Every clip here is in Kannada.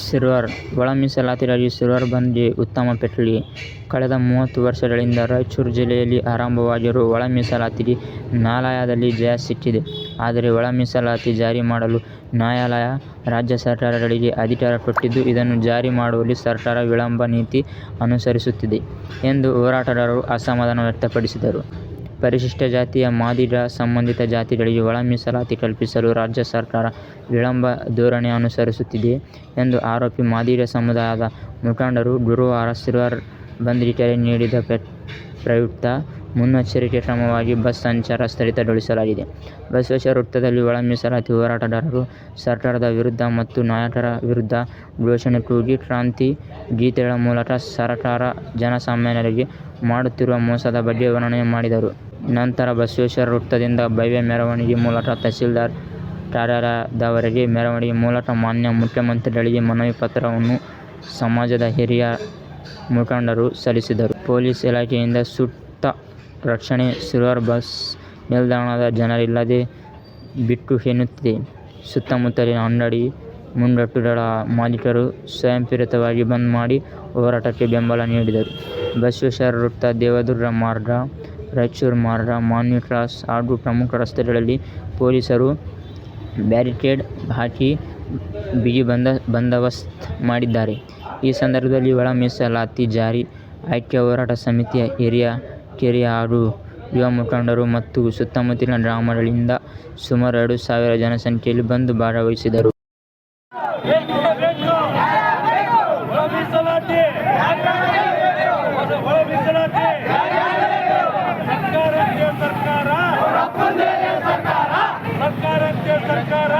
ಸಿರ್ವಾರ್ ಒಳ ಮೀಸಲಾತಿಗಾಗಿ ಸಿರ್ವರ್ ಬಂದಿ ಉತ್ತಮ ಪೆಟ್ಲಿ. ಕಳೆದ ಮೂವತ್ತು ವರ್ಷಗಳಿಂದ ರಾಯಚೂರು ಜಿಲ್ಲೆಯಲ್ಲಿ ಆರಂಭವಾಗಿರುವ ಒಳ ಮೀಸಲಾತಿಗೆ ನ್ಯಾಯಾಲಯದಲ್ಲಿ ಜಯ ಸಿಕ್ಕಿದೆ. ಆದರೆ ಒಳ ಮೀಸಲಾತಿ ಜಾರಿ ಮಾಡಲು ನ್ಯಾಯಾಲಯ ರಾಜ್ಯ ಸರ್ಕಾರಗಳಿಗೆ ಅಧಿಕಾರ ಕೊಟ್ಟಿದ್ದು, ಇದನ್ನು ಜಾರಿ ಮಾಡುವಲ್ಲಿ ಸರ್ಕಾರ ವಿಳಂಬ ನೀತಿ ಅನುಸರಿಸುತ್ತಿದೆ ಎಂದು ಹೋರಾಟಗಾರರು ಅಸಮಾಧಾನ ವ್ಯಕ್ತಪಡಿಸಿದರು. ಪರಿಶಿಷ್ಟ ಜಾತಿಯ ಮಾದಿಗ ಸಂಬಂಧಿತ ಜಾತಿಗಳಿಗೆ ಒಳ ಮೀಸಲಾತಿ ಕಲ್ಪಿಸಲು ರಾಜ್ಯ ಸರ್ಕಾರ ವಿಳಂಬ ಧೋರಣೆ ಅನುಸರಿಸುತ್ತಿದೆ ಎಂದು ಆರೋಪಿ ಮಾದಿಗ ಸಮುದಾಯದ ಮುಖಂಡರು ಗುರುವಾರ ಸಿಲ್ವರ್ ಬಂದ್ಗೆ ಕರೆ ನೀಡಿದ ಪ್ರಯುಕ್ತ ಮುನ್ನೆಚ್ಚರಿಕೆ ಕ್ರಮವಾಗಿ ಬಸ್ ಸಂಚಾರ ಸ್ಥಗಿತಗೊಳಿಸಲಾಗಿದೆ. ಬಸವೇಶ್ವರ ವೃತ್ತದಲ್ಲಿ ಒಳ ಮೀಸಲಾತಿ ಹೋರಾಟಗಾರರು ಸರ್ಕಾರದ ವಿರುದ್ಧ ಮತ್ತು ನಾಯಕರ ವಿರುದ್ಧ ಘೋಷಣೆ ಕೂಗಿ, ಕ್ರಾಂತಿ ಗೀತೆಗಳ ಮೂಲಕ ಸರ್ಕಾರ ಜನಸಾಮಾನ್ಯರಿಗೆ ಮಾಡುತ್ತಿರುವ ಮೋಸದ ಬಗ್ಗೆ ವರ್ಣನೆ ಮಾಡಿದರು. ನಂತರ ಬಸವೇಶ್ವರ ವೃತ್ತದಿಂದ ಭವ್ಯ ಮೆರವಣಿಗೆ ಮೂಲಕ ತಹಸೀಲ್ದಾರ್ ಕಾರ್ಯಾಲಯದವರೆಗೆ ಮೆರವಣಿಗೆ ಮೂಲಕ ಮಾನ್ಯ ಮುಖ್ಯಮಂತ್ರಿಗಳಿಗೆ ಮನವಿ ಪತ್ರವನ್ನು ಸಮಾಜದ ಹಿರಿಯ ಮುಖಂಡರು ಸಲ್ಲಿಸಿದರು. ಪೊಲೀಸ್ ಇಲಾಖೆಯಿಂದ ಸೂಕ್ತ ರಕ್ಷಣೆ ಸಿಲ್ವರ್ ಬಸ್ ನಿಲ್ದಾಣದ ಜನರಿಲ್ಲದೆ ಬಿಟ್ಟು ಎನ್ನುತ್ತಿದೆ. ಸುತ್ತಮುತ್ತಲಿನ ಅಂಗಡಿ ಮುಂಗಟ್ಟುಗಳ ಮಾಲೀಕರು ಸ್ವಯಂಪ್ರೇರಿತವಾಗಿ ಬಂದ್ ಮಾಡಿ ಹೋರಾಟಕ್ಕೆ ಬೆಂಬಲ ನೀಡಿದರು. ಬಸವೇಶ್ವರ ವೃತ್ತ, ದೇವದುರ್ಗ ಮಾರ್ಗ, ರಾಯಚೂರು ಕ್ರಾಸ್ ಹಾಗೂ ಪ್ರಮುಖ ರಸ್ತೆಗಳಲ್ಲಿ ಪೊಲೀಸರು ಬ್ಯಾರಿಕೇಡ್ ಹಾಕಿ ಬಿಗಿ ಬಂದೋಬಸ್ತ್ ಮಾಡಿದ್ದಾರೆ. ಈ ಸಂದರ್ಭದಲ್ಲಿ ಒಳ ಮೀಸಲಾತಿ ಜಾರಿ ಆಯ್ಕೆ ಹೋರಾಟ ಸಮಿತಿಯ ಹಿರಿಯ, ಹಾಗೂ ಯುವ ಮುಖಂಡರು ಮತ್ತು ಸುತ್ತಮುತ್ತಲಿನ ಗ್ರಾಮಗಳಿಂದ ಸುಮಾರು ಎರಡು ಸಾವಿರ ಜನಸಂಖ್ಯೆಯಲ್ಲಿ ಬಂದು ಭಾಗವಹಿಸಿದರು. ಬೇಕೇ ಬೇಕು ಒಳ ಮೀಸಲಾತಿ ಒಳ ಮೀಸಲಾತಿ ಸರ್ಕಾರ ಸರ್ಕಾರ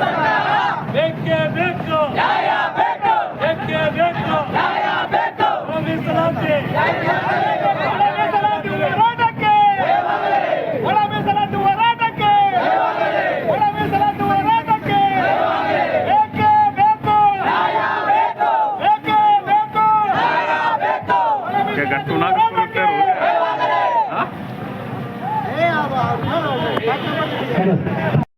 ಸರ್ಕಾರ ಬೇಕೇ ಬೇಕು ಬೇಕೇ ಬೇಕು ಒಳ ಮೀಸಲಾತಿ ಒಳ ಮೀಸಲಾತಿ ಹೋರಾಟಕ್ಕೆ ಒಳ ಮೀಸಲಾತಿ ಹೋರಾಟಕ್ಕೆ ಒಳ ಮೀಸಲಾತಿ ಹೋರಾಟಕ್ಕೆ ಬೇಕೇ ಬೇಕು ಬೇಕೇ ಬೇಕು Que gastó una Tamam.